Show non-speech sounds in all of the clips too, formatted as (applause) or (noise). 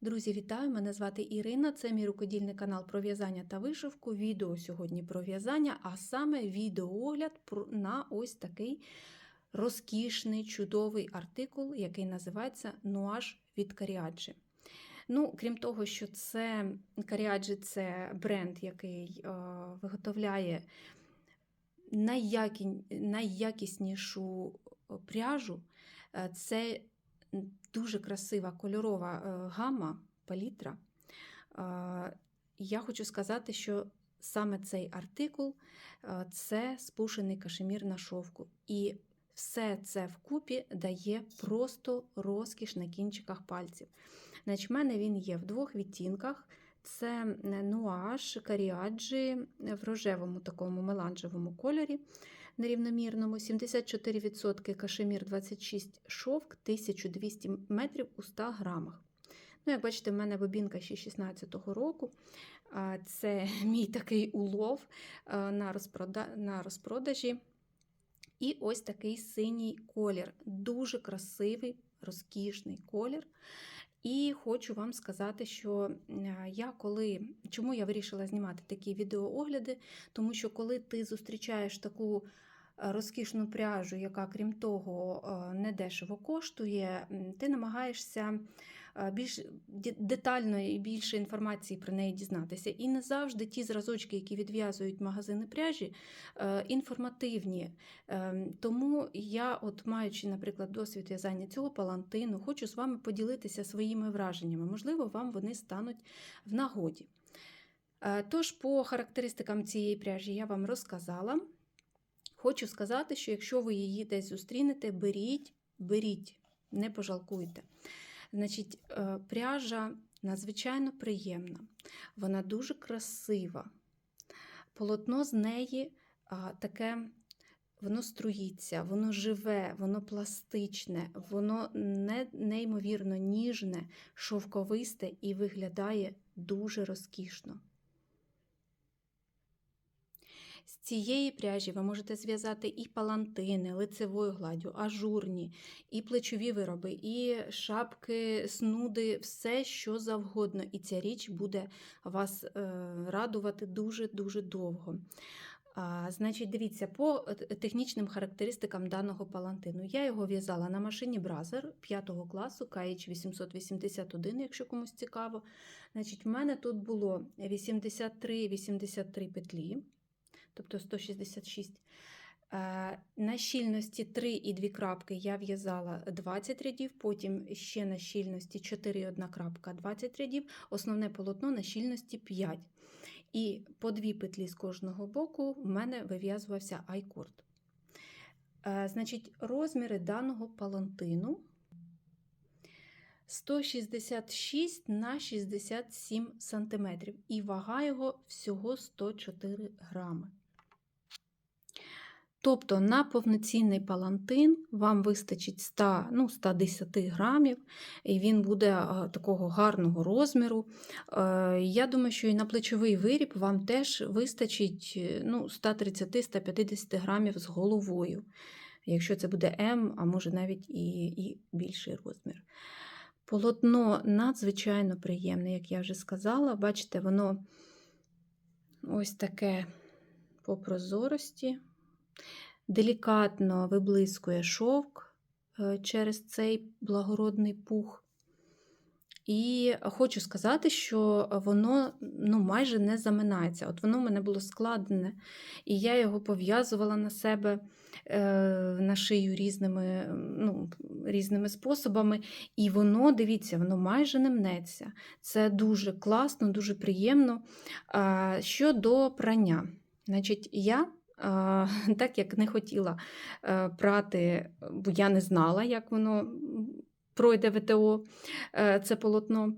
Друзі, вітаю! Мене звати Ірина. Це мій рукодільний канал про в'язання та вишивку. Відео сьогодні про в'язання, а саме відеоогляд на ось такий розкішний, чудовий артикул, який називається Нуаш від Каріаджі. Ну, крім того, що це Каріаджі це бренд, який е, виготовляє найякі... найякіснішу пряжу. Е, Це дуже красива кольорова е, гама, палітра. Е, Я хочу сказати, що саме цей артикул е, це спушений кашемір на шовку. І все це вкупі дає просто розкіш на кінчиках пальців. Значить, в мене він є в двох відтінках. Це нуаш, каріаджі в рожевому такому меланжевому кольорі нерівномірному, 74% кашемір 26 шовк, 1200 метрів у 100 грамах. Ну, як бачите, в мене бобінка ще 16-го року. Це (laughs) мій такий улов на, розпрода... на розпродажі. І ось такий синій колір. Дуже красивий, розкішний колір. І хочу вам сказати, що я коли чому я вирішила знімати такі відеоогляди, тому що коли ти зустрічаєш таку розкішну пряжу, яка, крім того, е, недешево коштує, ти намагаєшся е, більш детально і більше інформації про неї дізнатися. І не завжди ті зразочки, які відв'язують магазини пряжі, е, інформативні. Ем, Тому я, от маючи, наприклад, досвід в'язання цього палантину, хочу з вами поділитися своїми враженнями. Можливо, вам вони стануть в нагоді. Тож, по характеристикам цієї пряжі я вам розказала. Хочу сказати, що якщо ви її десь зустрінете, беріть, беріть, не пожалкуйте. Значить, е, пряжа надзвичайно приємна, вона дуже красива. Полотно з неї таке, воно струїться, воно живе, воно пластичне, воно не, неймовірно ніжне, шовковисте і виглядає дуже розкішно. З цієї пряжі ви можете зв'язати і палантини лицевою гладдю, ажурні, і плечові вироби, і шапки, снуди, все що завгодно. І ця річ буде вас е, радувати дуже-дуже довго. А, значить, дивіться, по е, технічним характеристикам даного палантину. Я його в'язала на машині Бразер 5 класу KH 881, якщо комусь цікаво. Значить, в мене тут було 83-83 петлі, тобто 166. Е, На щільності 3 і 2 крапки я в'язала 20 рядів, потім ще на щільності 4 і 1 крапка 20 рядів, основне полотно на щільності 5. І по дві петлі з кожного боку в мене вив'язувався айкорд. Е, Значить, розміри даного палантину 166 на 67 см, і вага його всього 104 грами. Тобто на повноцінний палантин вам вистачить 100, ну, 110 грамів, і він буде такого гарного розміру. Е, Я думаю, що і на плечовий виріб вам теж вистачить е, ну, 130-150 грамів з головою. Якщо це буде М, а може навіть і, і більший розмір. Полотно надзвичайно приємне, як я вже сказала. Бачите, воно ось таке по прозорості делікатно виблискує шовк е, через цей благородний пух. І хочу сказати, що воно ну, майже не заминається. От воно в мене було складене, і я його пов'язувала на себе е, на шию різними, ну, різними способами. І воно, дивіться, воно майже не мнеться. Це дуже класно, дуже приємно. Щодо прання, значить, я (laughs) так як не хотіла е, прати, бо я не знала, як воно пройде ВТО е, це полотно,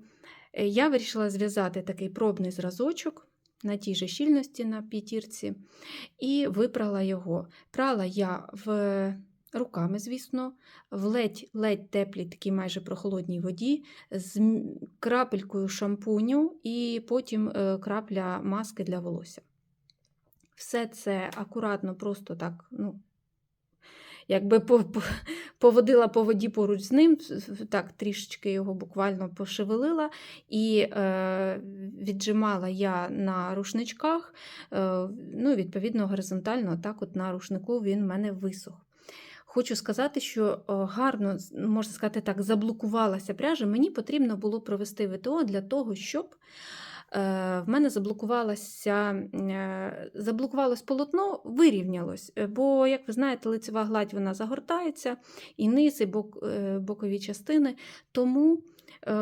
е, я вирішила зв'язати такий пробний зразочок на тій же щільності на п'ятірці і випрала його. Прала я в руками, звісно, в ледь-ледь теплій, такій майже прохолодній воді, з крапелькою шампуню і потім крапля маски для волосся. Все це акуратно, просто так, ну, якби по- по- поводила по воді поруч з ним, так трішечки його буквально пошевелила, і е, віджимала я на рушничках, е, ну, відповідно, горизонтально, так от на рушнику він в мене висох. Хочу сказати, що е, гарно, можна сказати так, заблокувалася пряжа. Мені потрібно було провести ВТО для того, щоб в мене заблокувалося, е, заблокувалось полотно, вирівнялось. Е, Бо, як ви знаєте, лицева гладь вона загортається, і низ, і бок, е, бокові частини. Тому е,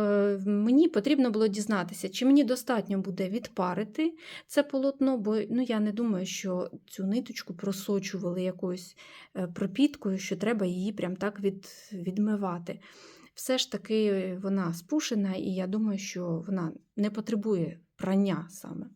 мені потрібно було дізнатися, чи мені достатньо буде відпарити це полотно, бо ну, я не думаю, що цю ниточку просочували якоюсь е, пропіткою, що треба її прям так від, відмивати. Все ж таки вона спушена, і я думаю, що вона не потребує прання саме.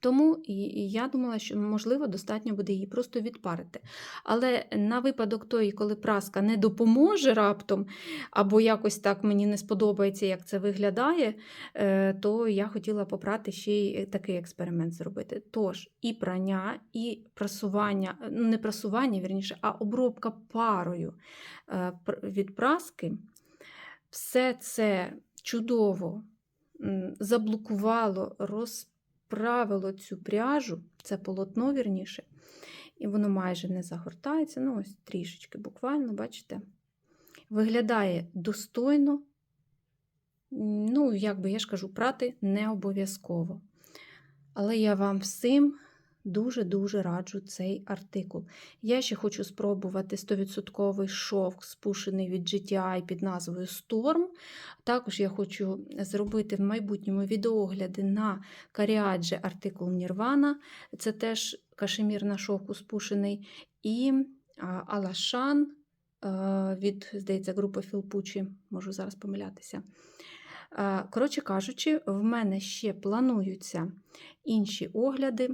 Тому і, я думала, що можливо достатньо буде її просто відпарити. Але на випадок той, коли праска не допоможе раптом, або якось так мені не сподобається, як це виглядає, е, то я хотіла попрати ще й такий експеримент зробити. Тож, і прання, і прасування, ну не прасування, вірніше, а обробка парою е, від праски, все це чудово заблокувало, розправило цю пряжу, це полотно вірніше, і воно майже не загортається. Ну, ось трішечки буквально, бачите, виглядає достойно. Ну, як би я ж кажу, прати не обов'язково. Але я вам всім дуже-дуже раджу цей артикул. Я ще хочу спробувати 100% шовк, спушений від GTI під назвою Storm. Також я хочу зробити в майбутньому відеогляди на каріаджі артикул Nirvana. Це теж кашемір на шовку спушений. І Алашан від, здається, групи Філпучі, можу зараз помилятися. Коротше кажучи, в мене ще плануються інші огляди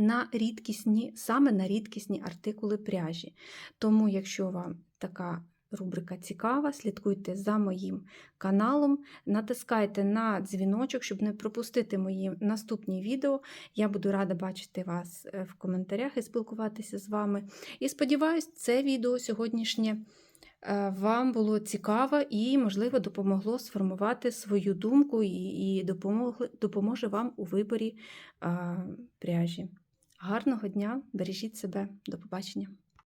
на рідкісні, саме на рідкісні артикули пряжі. Тому, якщо вам така рубрика цікава, слідкуйте за моїм каналом, натискайте на дзвіночок, щоб не пропустити мої наступні відео. Я буду рада бачити вас е, в коментарях і спілкуватися з вами. І сподіваюсь, це відео сьогоднішнє е, вам було цікаво і, можливо, допомогло сформувати свою думку і, допоможе вам у виборі пряжі. Гарного дня, бережіть себе, до побачення!